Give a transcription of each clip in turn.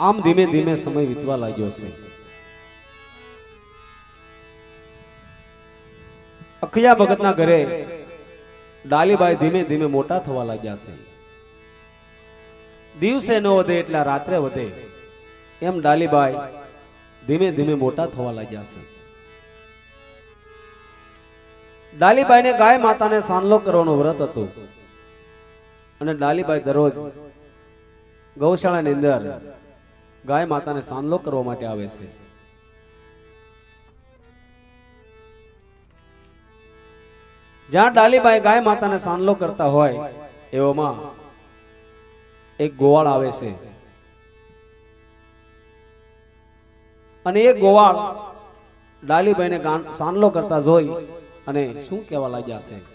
આમ ધીમે ધીમે સમય વીતવા લાગ્યો છે. અખિયા ભગતના ઘરે ડાલીબાઈ ધીમે ધીમે મોટા થવા લાગ્યા છે. દિવસે ન વધે એટલે રાત્રે વધે એમ ડાલીબાઈ ધીમે ધીમે મોટા થવા લાગ્યા છે. ડાલીબાઈને ગાય માતાને સાનલો કરવાનું વ્રત હતું. અને ડાલીબાઈ દરરોજ ગૌશાળાની અંદર ગાય માતાને સાંદલો કરવા માટે આવે છે. જ્યાં ડાલીબાઈ ગાય માતાને સાંદલો કરતા હોય, એવામાં એક ગોવાળ આવે છે. અને એ ગોવાળ ડાલીબાઈને સાંદલો કરતા જોઈ અને શું કહેવા લાગ્યા છે?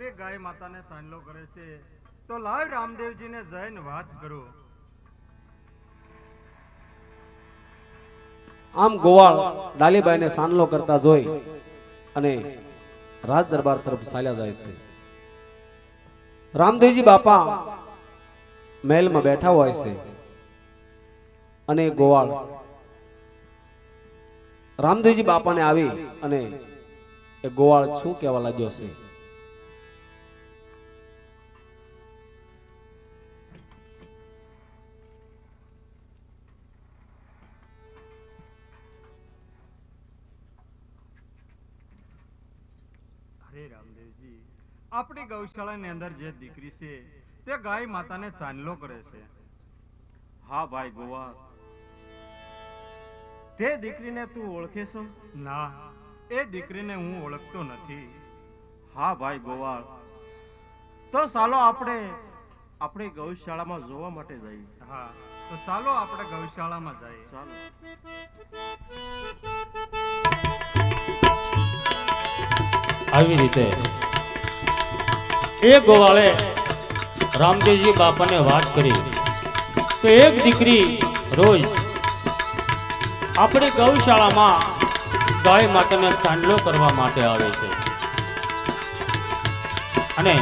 દીકરી ગાય માતાને સાંડલો કરે છે, તો લાવ રામદેવજીને જઈને વાત કરો. આમ ગોવાળ ડાલીબાઈને સાનલો કરતા જોઈ અને રાજ દરબાર તરફ ચાલ્યા જાય છે. રામદેવજી બાપા મહેલમાં બેઠા હોય છે અને ગોવાળ રામદેવજી બાપાને આવી અને એ ગોવાળ શું કહેવા લાગ્યો છે? આપણી ગૌશાળાની અંદર જે દીકરી છે તે ગાય માતાને ચાંદલો કરે છે. હા ભાઈ ગોવા. તે દીકરીને તું ઓળખે છો? ના એ દીકરીને હું ઓળખતો નથી. હા ભાઈ ગોવાળ તો ચાલો આપણે આપણી ગૌશાળામાં જોવા માટે જઈએ. હા તો ચાલો આપણે ગૌશાળામાં જઈએ. ચાલો. આવી રીતે એ ગોવાળે રામદેવજી બાપાને વાત કરી તો એક દીકરી રોજ આપણી ગૌશાળામાં ગાય માતાને ચાંદલો કરવા માટે આવે છે. અને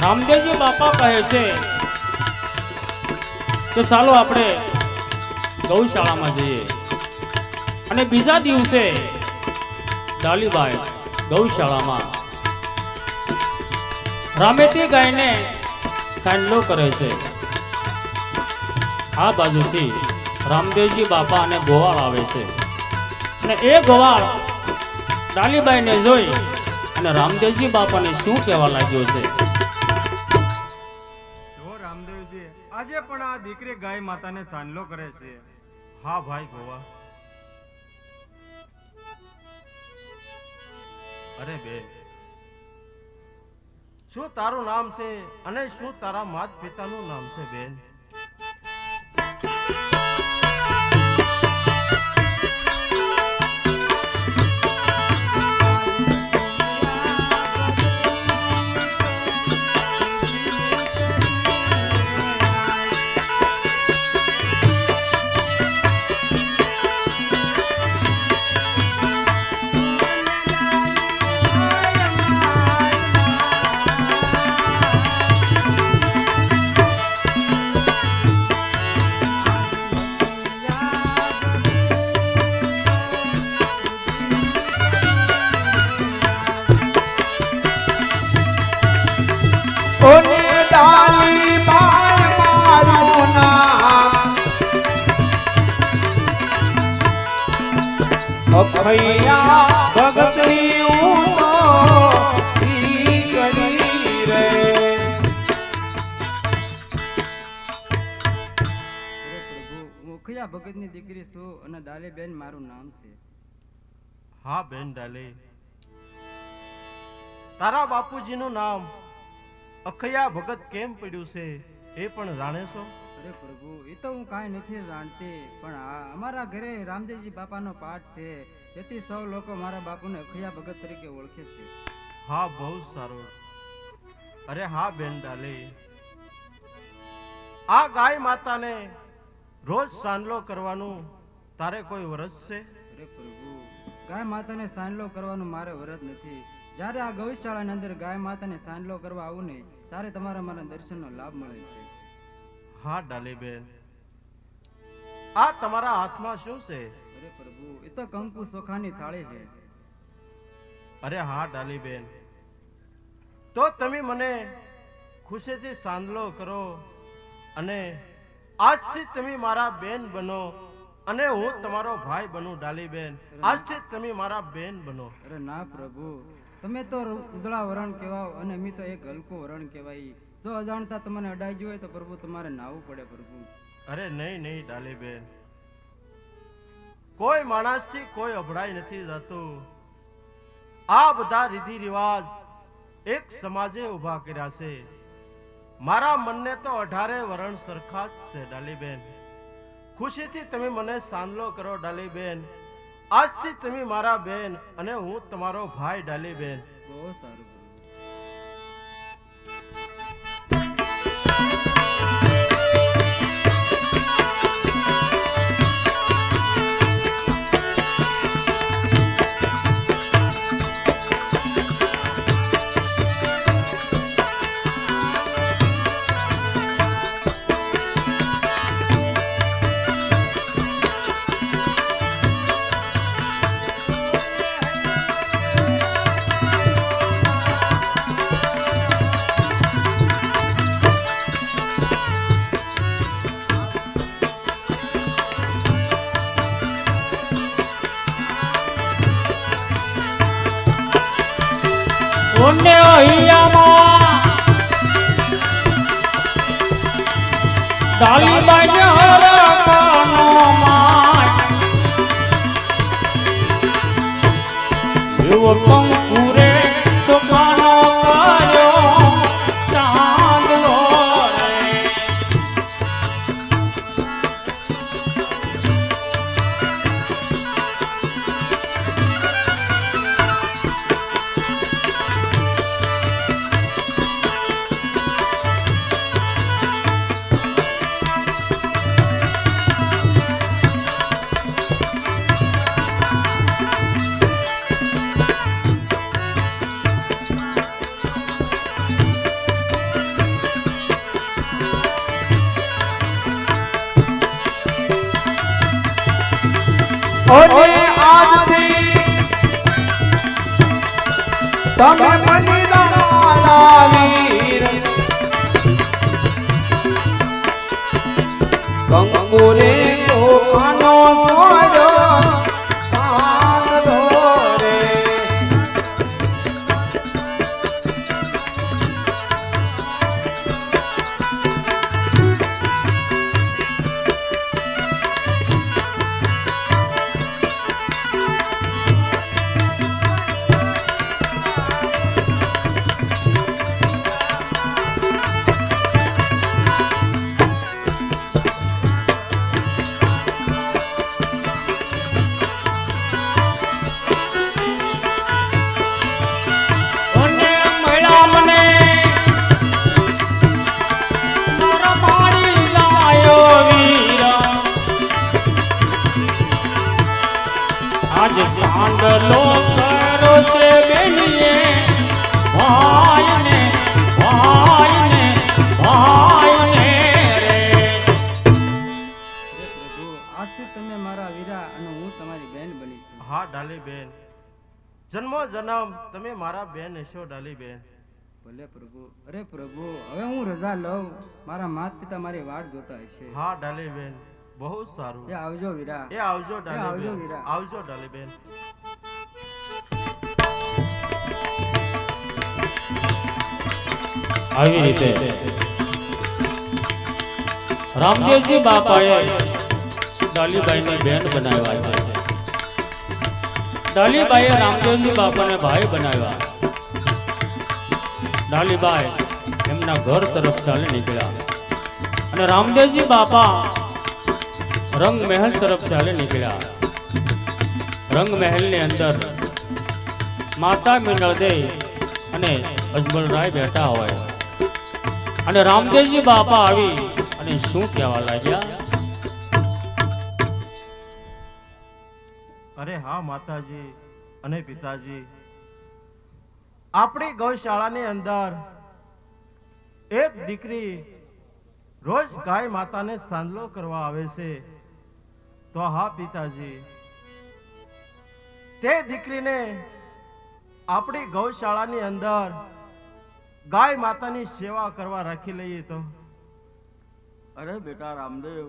રામદેવજી બાપા કહે છે કે ચાલો આપણે ગૌશાળામાં જઈએ. અને બીજા દિવસે ડાલીબાઈ ગૌશાળામાં રામેતી ગાયને ચાંદલો કરે છે. આ બાજુથી રામદેવજી બાપા અને ગોવાળ આવે છે. અને એ ગોવાળ ડાલીબાઈને જોઈ અને રામદેવજી બાપાને શું કહેવા લાગ્યો છે? આજે પણ આ દીકરી ગાય માતાને ચાંદલો કરે છે. હા ભાઈ ગોવા. અરે બે શું તારું નામ છે? અને શું તારા માત પિતાનું નામ છે બેન? છું અને ડાલેબેન મારું નામ છે. હા બેન ડાલે. તારા બાપુજીનું નામ અખયા ભગત કેમ પડ્યું છે એ પણ જાણે છો? અરે પ્રભુ એ તો હું કાંઈ નથી જાણતી પણ આ અમારા ઘરે રામદેવજી બાપાનો પાઠ છે. તેથી સૌ લોકો મારા બાપુને અખયા ભગત તરીકે ઓળખે છે. હા બહુ સારું. અરે હા બેન ડાલે. આ ગાય માતાને રોજ સાંજલો કરવાનું તારે કોઈ વ્રત છે? અરે પ્રભુ ગાય માતાને સાંડલો કરવાનું મારે વરત નથી. જ્યારે આ ગૌશાળાની અંદર ગાય માતાને સાંડલો કરવા આવું ને ત્યારે તમારા મારા દર્શનનો લાભ મળે છે. હા ડાલીબેન. આ તમારા હાથમાં શું છે? અરે પ્રભુ એ તો કંકુ સોખાની થાળી છે. અરે હા ડાલીબેન. તો તમે મને ખુશીથી સાંદલો કરો અને આજથી તમે મારા બેન બનો. અને હું તમારો ભાઈ બનું ડાલીબેન. આજથી તમે મારા બેન બનો. અરે ના પ્રભુ તમે તો ઉદળા વરણ કહેવાઓ અને અમે તો એક હલકું વરણ કહેવાય. જો અજાણતા તમને અડાઈ હોય તો પ્રભુ તમારે નાવું પડે પ્રભુ. અરે નહીં નહીં ડાલીબેન. કોઈ માણસથી કોઈ અભડાઈ નથી જતું આ બધા રીતિ રિવાજ એક સમાજે ઊભા કર્યા છે. મારા મનને તો અઢારે વરણ સરખા જ છે ડાલીબેન. ખુશીથી તમે મને સાંદલો કરો ડાલી બેન આજથી તમે મારા બેન અને હું તમારો ભાઈ ડાલીબેન. બહુ સારું પુણ્ય હૈયામાં ડાલીબાઈ હરકનો માય. એવો તમે મની રહ્યા ડાલીબેન જન્મો જન્મ તમે મારા બેન હશો ડાલીબેન ભલે પ્રભુ અરે પ્રભુ હવે હું રજા લઉં. મારા માતા પિતા મારી વાટ જોતા હશે. હા ડાલીબેન બહુ સારું. એ આવજો વીરા. એ આવજો એ આવજો ડાલીબેન વીરા. આવજો ડાલીબેન આવી રીતે. રામદેવજી બાપાએ ડાલીબાઈને બેન બનાવ્યા છે. ડાલીબાઈએ રામદેવજી બાપાને ભાઈ બનાવ્યા. ડાલીબાઈ એમના ઘર તરફ ચાલી નીકળ્યા. અને રામદેવજી બાપા રંગ મહેલ તરફ ચાલી નીકળ્યા. રંગ અંદર માતા મિનળદે અને અજમલરાય બેઠા હોય. અને રામદેવજી બાપા આવી અને શું કહેવા લાગ્યા? હા, માતાજી અને પિતાજી. આપણી ગૌશાળાની અંદર એક દીકરી રોજ ગાય માતાને સાંદલો કરવા આવે છે. તો હા, પિતાજી. તે દીકરીને આપણી ગૌશાળાની અંદર ગાય માતાની સેવા કરવા રાખી લઈએ તો. અરે બેટા રામદેવ,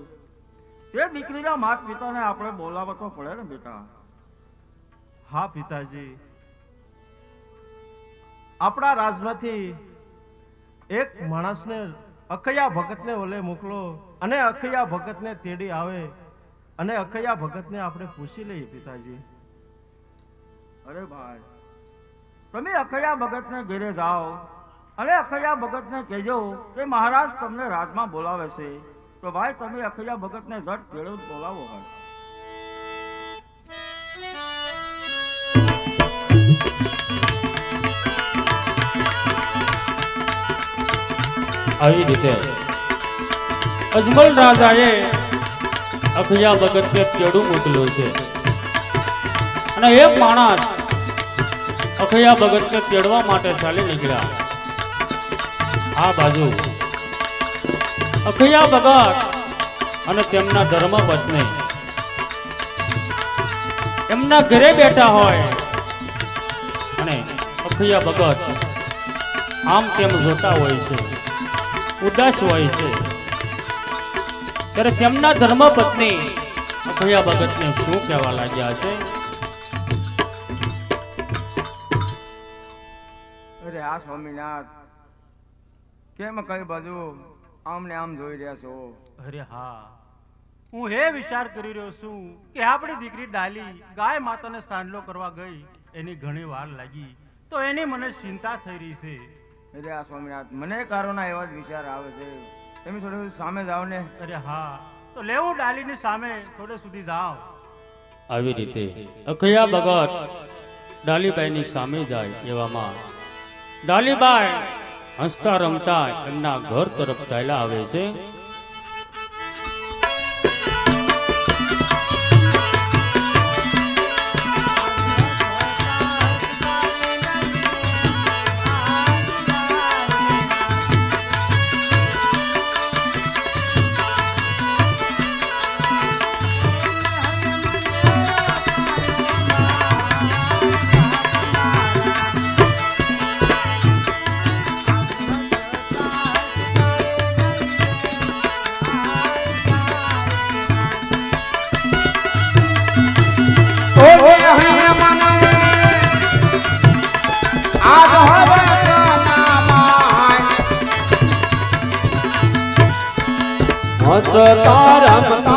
તે દીકરીના માત પિતાને આપણે બોલાવવા તો પડે ને બેટા. હા, પિતાજી. આપણા રાજમાંથી એક માણસને અખૈયા ભગતને ઓલે મોકલો અને અખૈયા ભગતને તેડી આવે અને અખૈયા ભગતને આપણે પૂછી લઈએ, પિતાજી. અરે ભાઈ, તમે અખૈયા ભગતને ઘેરે જાઓ અને અખૈયા ભગતને કહેજો કે મહારાજ તમને રાજમાં બોલાવે છે. તો ભાઈ, તમે અખૈયા ભગતને ઝટ જ બોલાવો ભાઈ આવી રીતે અજમલ રાજાએ અખિયા ભગતને તેડું મોકલ્યું છે. અને એક માણસ અખિયા ભગતને તેડવા માટે ચાલી નીકળ્યા. આ બાજુ અખિયા ભગત અને તેમના ધર્મ પત્ની એમના ઘરે બેઠા હોય અને અખિયા ભગત આમ તેમ જોતા હોય છે. ઉદાસ હોય છે. ત્યારે તેમના ધર્મપત્ની અખયા ભગતને શું કહેવા લાગ્યા છે? અરે આ સ્વામિનાથ કેમ કઈ બાજુ આમ ને આમ જોઈ રહ્યા છો? અરે હા. હું એ વિચાર કરી રહ્યો છું કે આપણી દીકરી ડાલી ગાય માતાને સાંડલો કરવા ગઈ એની ઘણી વાર લાગી તો એની મને ચિંતા થઈ રહી છે. અરે આ સ્વામિનાથ મને કારોના એવા જ વિચાર આવે છે. તમે થોડું સામે જાઓ ને. અરે હા તો લેવું ડાલીની સામે થોડે સુધી જાઓ. આવી રીતે અખયા ભગત ડાલીબાઈની સામે જાય એવામાં. ડાલીબાઈ હસતા રમતા એમના ઘર તરફ ચાલ્યા આવે છે. રમતા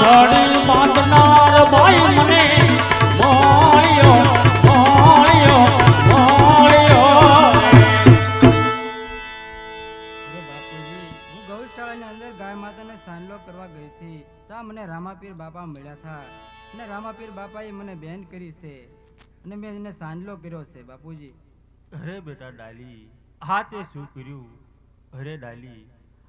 એવો બાંધનાર ભાઈ મને મળ્યો મળ્યો મળ્યો. હું ગૌશાળાની અંદર ગાય માતાને સાંડલો કરવા ગઈ હતી. ત્યાં મને રામાપીર બાપા મળ્યા હતા. અને રામાપીર બાપાએ મને બેન કરી છે. અને મેં એને સાંડલો કર્યો છે બાપુજી. અરે બેટા ડાલી હા તે શું કર્યું? અરે ડાલી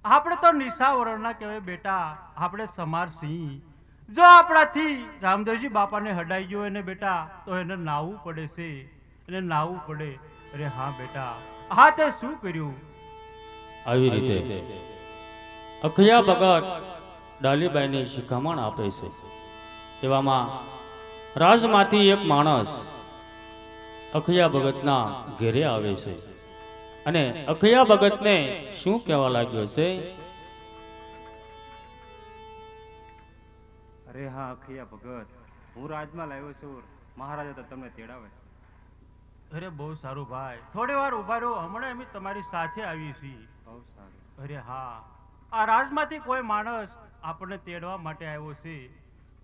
આપણે તો નિશા વરણના કહેવાય બેટા, આપણે સમાર સિંહ. જો આપણાથી રામદેવજી બાપાને હડાઈ ગયો એને બેટા, તો એને નાવું પડે છે. એને નાવું પડે. અરે હા બેટા, હા તે શું કર્યું? આવી રીતે અખિયા ભગત ડાલીબાઈને શિખામણ આપે છે. એવામાં રાજમાંથી એક માણસ અખિયા ભગતના ઘેરે આવે છે. અને અખયા ભગતને શું કહેવા લાગ્યો છે? અરે હા અખિયા ભગત. હું રાજમાં લાવ્યો છું. મહારાજા તો તમને તેડાવે અરે બહુ સારું ભાઈ. થોડી વાર ઊભા રહો. હમણાં અમે તમારી સાથે આવી છીએ. બહુ સારું. અરે હા. આ રાજમાંથી કોઈ માણસ આપણને તેડવા માટે આવ્યો છે.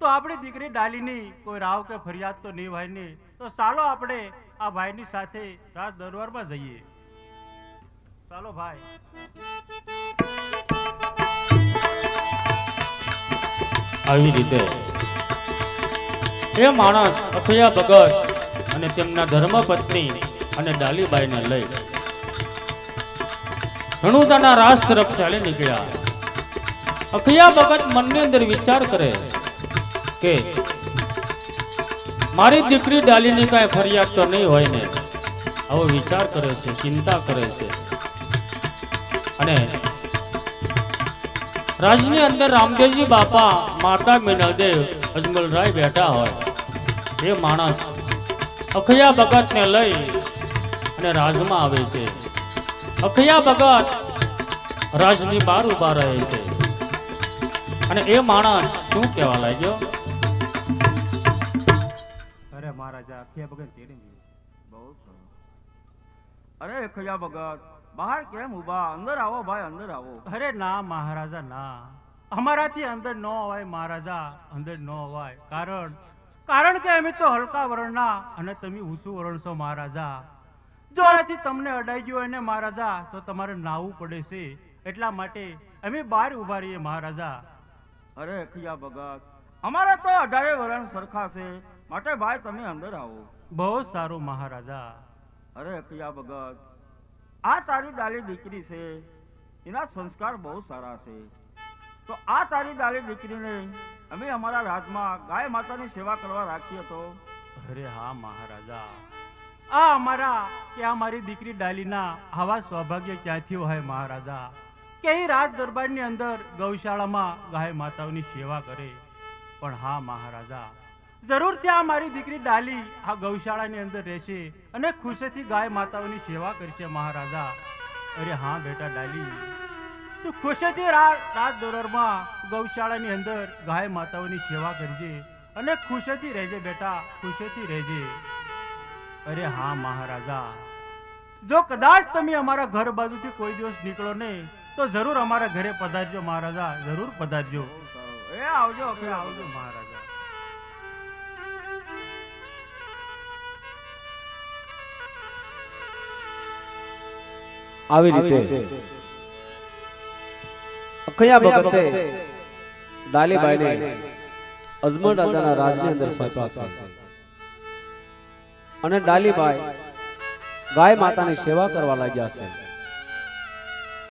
તો આપણી દીકરી ડાલીની કોઈ રાવ કે ફરિયાદ તો નહીં હોય ને તો ચાલો આપણે આ ભાઈની સાથે રાજ દરબારમાં જઈએ. ચાલો ભાઈ. આવી રીતે એ માણસ અખયા ભગત અને તેમના ધર્મપત્ની અને ડાલીબાઈને લઈ રણુદાના રાસ તરફ ચાલી નીકળ્યા. અખિયા ભગત મનની અંદર વિચાર કરે કે મારી દીકરી ડાલીની કાંઈ ફરિયાદ તો નહીં હોય ને? આવો વિચાર કરે છે, ચિંતા કરે છે. અને રાજની અંદર રામદેવજી બાપા, માતા મિનલદેવ અજમલરાય બેઠા હોય. એ માણસ અખયા ભગતને લઈ અને રાજમાં આવે છે. અખયા ભગત રાજની બહાર ઊભા રહે છે. અને એ માણસ શું કહેવા લાગ્યો? અરે મહારાજા અખયા ભગત અરે અખયા ભગત બહાર કેમ ઊભા અંદર આવો ભાઈ અંદર આવો. અરે ના મહારાજા ના. અમારાથી અંદર ન અવાય મહારાજા અંદર ન અવાય. કારણ કારણ કે અમે તો હલકા વર્ણના અને તમે ઊંચું વરણ છો મહારાજા. જો આનાથી તમને અડાઈ ગયું હોય ને મહારાજા તો તમારે નાવું પડે છે. એટલા માટે અમે બહાર ઊભા રહીએ મહારાજા. અરે ખિયા ભગત. અમારા તો અઢારે વરણ સરખા છે. માટે ભાઈ તમે અંદર આવો. બહુ સારું મહારાજા. અરે ખિયા ભગત. આ તારી દાલી દીકરી છે એના સંસ્કાર બહુ સારા છે. તો આ તારી દાલી દીકરીને અમે અમારા રાજમાં ગાય માતાની સેવા કરવા રાખીએ તો? અરે હા મહારાજા. આ અમારા કે આ મારી દીકરી ડાલીના આવા સૌભાગ્ય ક્યાંથી હોય મહારાજા? કે અહીં રાજ દરબારની અંદર ગૌશાળામાં ગાય માતાઓની સેવા કરે? પણ હા મહારાજા જરૂર ત્યાં મારી દીકરી ડાલી આ ગૌશાળાની અંદર રહેશે અને ખુશીથી ગાય માતાઓની સેવા કરશે મહારાજા. અરે હા બેટા ડાલી તું ખુશીથી રાત રાજ ગૌશાળાની અંદર ગાય માતાઓની સેવા કરજે અને ખુશીથી રહેજે બેટા ખુશીથી રહેજે. અરે હા મહારાજા જો કદાચ તમે અમારા ઘર બાજુથી કોઈ દિવસ નીકળો નહીં તો જરૂર અમારા ઘરે પધારજો મહારાજા જરૂર પધારજો. એ આવજો આવજો આવજો. મહારાજા. આવી રીતે. અખયા ભગતે ડાલીબાઈને અજમલ રાજાના રાજની અંદર સોંપ્યા અને ડાલીબાઈ ગાય માતાની સેવા કરવા લાગ્યા છે.